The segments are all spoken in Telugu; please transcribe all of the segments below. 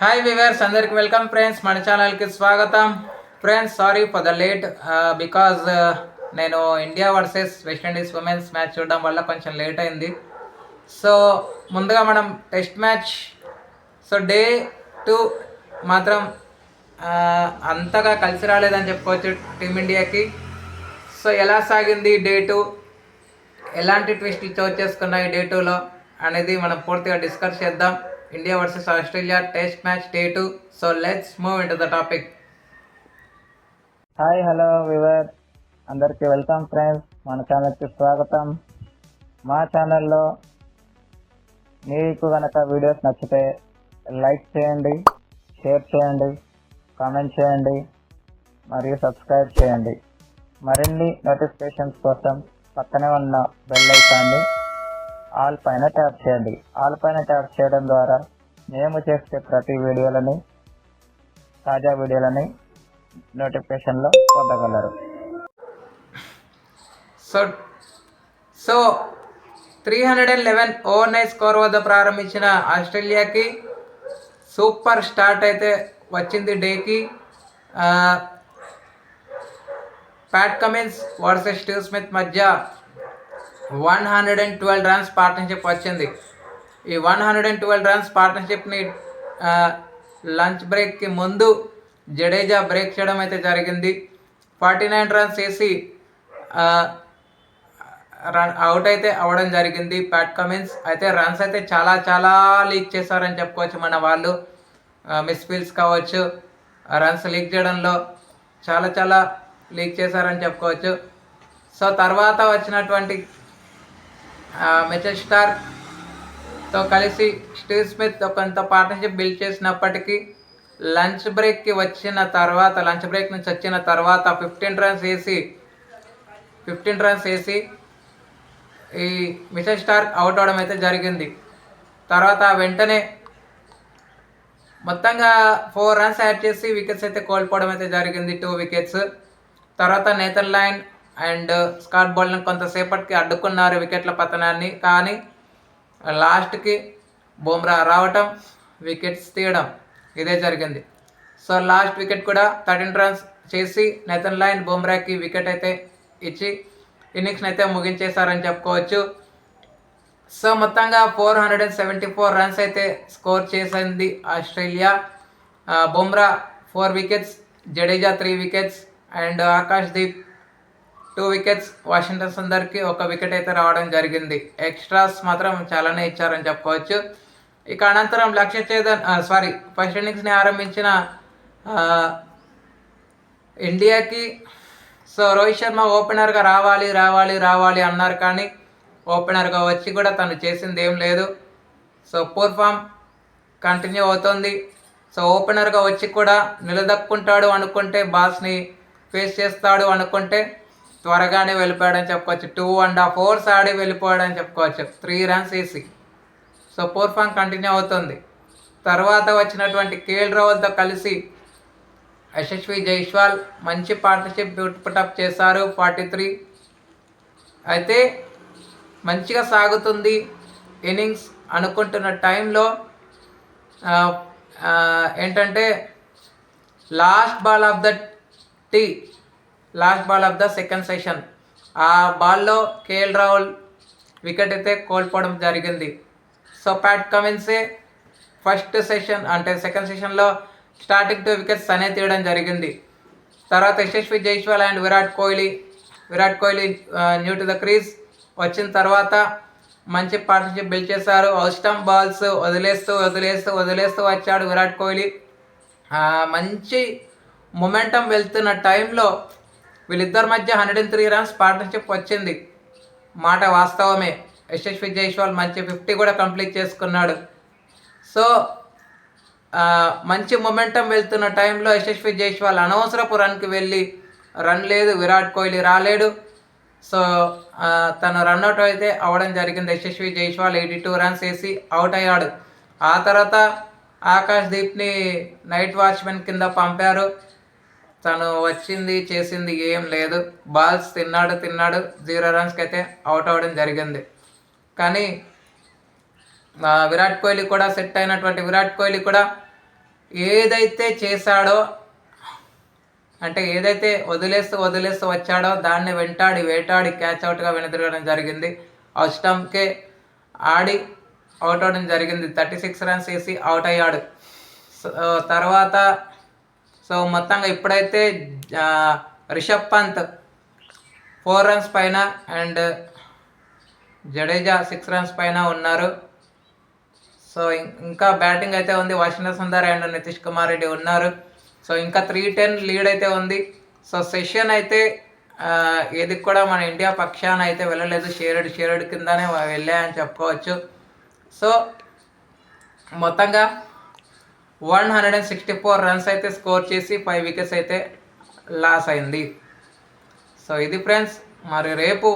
హాయ్ వివర్స్ అందరికి వెల్కమ్ ఫ్రెండ్స్ మన ఛానల్కి స్వాగతం. Friends sorry for the late because నేను India versus West Indies women's match చూడడం వల్ల కొంచెం లేట్ అయింది. సో ముందుగా మనం test match so day two మాత్రం uh, అంతగా కలిసి రాలేదని చెప్పుకోవచ్చు టీమిండియాకి సో ఎలా సాగింది డే టూ ఎలాంటి ట్విస్ట్లు చోటు చేసుకున్నాయి డే టూలో అనేది మనం పూర్తిగా డిస్కస్ చేద్దాం. India versus Australia test match day two so let's move in the topic hi hello viewer అందరికీ వెల్కమ్ ఫ్రెండ్స్ మన ఛానల్కి స్వాగతం. మా ఛానల్లో మీకు కనుక వీడియోస్ నచ్చితే లైక్ చేయండి షేర్ చేయండి కామెంట్ చేయండి మరియు సబ్స్క్రైబ్ చేయండి. మరిన్ని నోటిఫికేషన్స్ కోసం పక్కనే ఉన్న బెల్ ఐకాన్ని ఆల్ పైన ట్యాప్ చేయండి. ఆల్ పైన ట్యాప్ చేయడం ద్వారా మేము చేసే ప్రతి వీడియోలని తాజా వీడియోలని నోటిఫికేషన్లో పొందగలరు. So so three hundred and eleven overnight score వద్ద ప్రారంభించిన ఆస్ట్రేలియాకి సూపర్ స్టార్ట్ అయితే వచ్చింది డేకి. Pat Cummins versus Steve Smith మధ్య one hundred and twelve runs partnership వచ్చింది. ఈ one hundred and twelve runs పార్ట్నర్షిప్ని lunch బ్రేక్కి ముందు జడేజా బ్రేక్ చేయడం అయితే జరిగింది. ఫార్టీ నైన్ రన్స్ వేసి రన్ అవుట్ అయితే అవ్వడం జరిగింది. ప్యాట్ కమిన్స్ అయితే రన్స్ అయితే చాలా చాలా లీక్ చేశారని చెప్పుకోవచ్చు మన వాళ్ళు. మిస్ కావచ్చు రన్స్ లీక్ చేయడంలో చాలా చాలా లీక్ చేశారని చెప్పుకోవచ్చు. సో తర్వాత వచ్చినటువంటి మెచెల్ స్టార్తో కలిసి స్టీవ్ స్మిత్ కొంత పార్ట్నర్షిప్ బిల్డ్ చేసినప్పటికీ లంచ్ బ్రేక్కి వచ్చిన తర్వాత లంచ్ బ్రేక్ నుంచి వచ్చిన తర్వాత ఫిఫ్టీన్ రన్స్ వేసి ఫిఫ్టీన్ రన్స్ వేసి ఈ మిచెల్ స్టార్క్ అవుట్ అవడం అయితే జరిగింది. తర్వాత వెంటనే మొత్తంగా ఫోర్ రన్స్ యాడ్ చేసి వికెట్స్ అయితే కోల్పోవడం అయితే జరిగింది. టూ వికెట్స్ తర్వాత Nathan Lyon and Scott bowling కొంతసేపటికి అడ్డుకున్నారు వికెట్ల పతనాన్ని. కానీ లాస్ట్కి బుమ్రా రావటం వికెట్స్ తీయడం ఇదే జరిగింది. సో లాస్ట్ వికెట్ కూడా థర్టీన్ రన్స్ చేసి నేతన్ లైన్ బుమ్రాకి వికెట్ అయితే ఇచ్చి ఇన్నింగ్స్ని అయితే ముగించేశారని చెప్పుకోవచ్చు. సో మొత్తంగా four hundred and seventy four runs అయితే స్కోర్ చేసింది Australia. Bumrah four wickets Jadeja three wickets and Akash Deep two wickets Washington సుందర్కి ఒక వికెట్ అయితే రావడం జరిగింది. ఎక్స్ట్రాస్ మాత్రం చాలానే ఇచ్చారని చెప్పుకోవచ్చు. ఇక అనంతరం లక్ష్య చేదన్ సారీ ఫస్ట్ ఇన్నింగ్స్ని ఆరంభించిన ఇండియాకి సో రోహిత్ శర్మ ఓపెనర్గా రావాలి రావాలి రావాలి అన్నారు కానీ ఓపెనర్గా వచ్చి కూడా తను చేసింది ఏం లేదు. సో పూర్ ఫామ్ కంటిన్యూ అవుతుంది. సో ఓపెనర్గా వచ్చి కూడా నిలదక్కుంటాడు అనుకుంటే బాస్ని ఫేస్ చేస్తాడు అనుకుంటే త్వరగానే వెళ్ళిపోయాడని చెప్పుకోవచ్చు. టూ అండ్ హాఫ్ ఫోర్స్ ఆడి వెళ్ళిపోయాడని చెప్పుకోవచ్చు. త్రీ రన్స్ వేసి సో పూర్ ఫామ్ కంటిన్యూ అవుతుంది. తర్వాత వచ్చినటువంటి కేఎల్ రావుల్తో కలిసి యశస్వి జైస్వాల్ మంచి పార్ట్నర్షిప్ పుటప్ చేశారు. ఫార్టీ త్రీ అయితే మంచిగా సాగుతుంది ఇన్నింగ్స్ అనుకుంటున్న టైంలో ఏంటంటే last ball of the tea last ball of the second session ఆ బాల్లో కేఎల్ రాహుల్ వికెట్ అయితే కోల్పోవడం జరిగింది. సో ప్యాట్ కమిన్సే ఫస్ట్ సెషన్ అంటే సెకండ్ సెషన్లో స్టార్టింగ్ టూ వికెట్స్ అనే తీయడం జరిగింది. తర్వాత Yashasvi Jaiswal and Virat Kohli Virat Kohli new to the crease వచ్చిన తర్వాత మంచి పార్ట్నర్షిప్ బిల్డ్ చేశారు. అవుస్టమ్ బాల్స్ వదిలేస్తూ వదిలేస్తూ వదిలేస్తూ వచ్చాడు విరాట్ కోహ్లీ. మంచి మొమెంటం వెళ్తున్న టైంలో వీళ్ళిద్దరి మధ్య hundred and three runs partnership వచ్చింది. మాట వాస్తవమే. యశస్వి జైస్వాల్ మంచి ఫిఫ్టీ కూడా కంప్లీట్ చేసుకున్నాడు. సో మంచి మొమెంటం వెళ్తున్న టైంలో యశస్వి జైస్వాల్ అనవసరపు రన్కి వెళ్ళి రన్ లేదు విరాట్ కోహ్లీ రాలేడు. సో తను రన్అట్ అయితే అవ్వడం జరిగింది. Yashasvi Jaiswal eighty two runs వేసి అవుట్ అయ్యాడు. ఆ తర్వాత ఆకాష్ దీప్ని నైట్ వాచ్మెన్ కింద పంపారు. తను వచ్చింది చేసింది ఏం లేదు. బాల్స్ తిన్నాడు తిన్నాడు. జీరో రన్స్కి అయితే అవుట్ అవ్వడం జరిగింది. కానీ విరాట్ కోహ్లీ కూడా సెట్ అయినటువంటి విరాట్ కోహ్లీ కూడా ఏదైతే చేశాడో అంటే ఏదైతే వదిలేస్తూ వదిలేస్తూ వచ్చాడో దాన్ని వెంటాడి వేటాడి క్యాచ్ అవుట్గా వెనుదిరగడం జరిగింది. అష్టంకే ఆడి అవుట్ అవడం జరిగింది. థర్టీ సిక్స్ రన్స్ వేసి అవుట్ అయ్యాడు తర్వాత సో మొత్తంగా ఇప్పుడైతే రిషబ్ పంత్ ఫోర్ రన్స్ పైన అండ్ జడేజా సిక్స్ రన్స్ పైన ఉన్నారు. సో ఇంకా బ్యాటింగ్ అయితే ఉంది. వాషింగ్టన్ సుందర్ అండ్ నితీష్ కుమార్ రెడ్డి ఉన్నారు. సో ఇంకా త్రీ టెన్ లీడ్ అయితే ఉంది. సో సెషన్ అయితే ఏది కూడా మన ఇండియా పక్షాన అయితే వెళ్ళలేదు. షేరెడ్ షేరుడు కిందనే వెళ్ళాయని చెప్పుకోవచ్చు. సో మొత్తంగా one hundred and sixty four runs అయితే స్కోర్ చేసి ఫైవ్ వికెట్స్ అయితే లాస్ అయింది. సో ఇది ఫ్రెండ్స్ మరి రేపు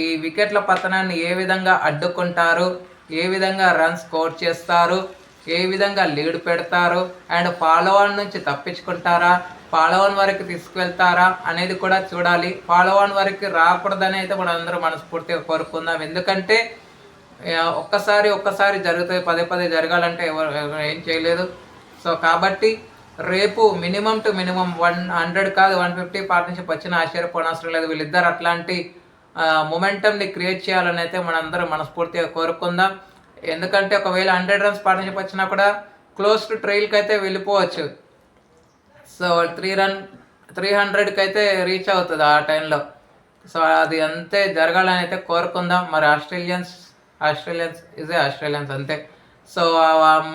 ఈ వికెట్ల పతనాన్ని ఏ విధంగా అడ్డుకుంటారు? ఏ విధంగా రన్ స్కోర్ చేస్తారు? ఏ విధంగా లీడ్ పెడతారు? అండ్ ఫాలోవన్ నుంచి తప్పించుకుంటారా? ఫాలోవన్ వరకు తీసుకువెళ్తారా? అనేది కూడా చూడాలి. ఫాలోవన్ వరకు రాకూడదని అయితే మనం అందరూ మనస్ఫూర్తిగా కోరుకుందాం. ఎందుకంటే ఒక్కసారి ఒక్కసారి జరుగుతాయి. పదే పదే జరగాలంటే ఎవరు ఏం చేయలేదు. సో కాబట్టి రేపు minimum to minimum one hundred కాదు వన్ ఫిఫ్టీ పార్ట్నర్షిప్ వచ్చిన ఆశ్చర్యపోనవసరం లేదు. వీళ్ళిద్దరు అట్లాంటి మొమెంటమ్ని క్రియేట్ చేయాలని అయితే మనందరం మనస్ఫూర్తిగా కోరుకుందాం. ఎందుకంటే ఒకవేళ హండ్రెడ్ రన్స్ పార్ట్నర్షిప్ వచ్చినా కూడా క్లోజ్ టు ట్రైల్కి అయితే వెళ్ళిపోవచ్చు. సో త్రీ రన్ త్రీ హండ్రెడ్కి అయితే రీచ్ అవుతుంది ఆ టైంలో. సో అది అంతే జరగాలని అయితే కోరుకుందాం. మరి ఆస్ట్రేలియన్స్ ఆస్ట్రేలియన్స్ ఇదే ఆస్ట్రేలియన్స్ అంతే. సో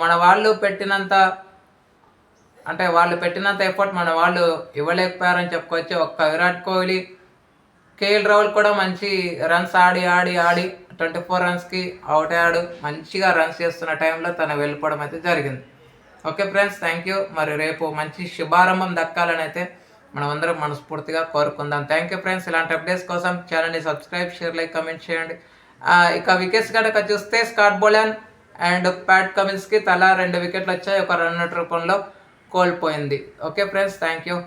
మన వాళ్ళు పెట్టినంత అంటే వాళ్ళు పెట్టినంత ఎఫర్ట్ మన వాళ్ళు ఇవ్వలేకపోయారని చెప్పుకోవచ్చు ఒక్క విరాట్ కోహ్లీ కేఎల్ రాహుల్ కూడా మంచి రన్స్ ఆడి ఆడి ఆడి ట్వంటీ ఫోర్ రన్స్కి అవుట్ అయ్యాడు. మంచిగా రన్స్ చేస్తున్న టైంలో తను వెళ్ళిపోవడం అయితే జరిగింది. ఓకే ఫ్రెండ్స్ థ్యాంక్ యూ మరి రేపు మంచి శుభారంభం దక్కాలని అయితే మనం అందరం మనస్ఫూర్తిగా కోరుకుందాం. థ్యాంక్ యూ ఫ్రెండ్స్ ఇలాంటి అప్డేట్స్ కోసం ఛానల్ని సబ్స్క్రైబ్ షేర్ లైక్ కమెంట్ చేయండి. ఇక వికెట్స్ కనుక చూస్తే స్కాట్ బోలన్ అండ్ ప్యాట్ కమిన్స్కి తలా రెండు వికెట్లు వచ్చాయి. ఒక రన్ రూపంలో కోల్పోయింది. Okay friends thank you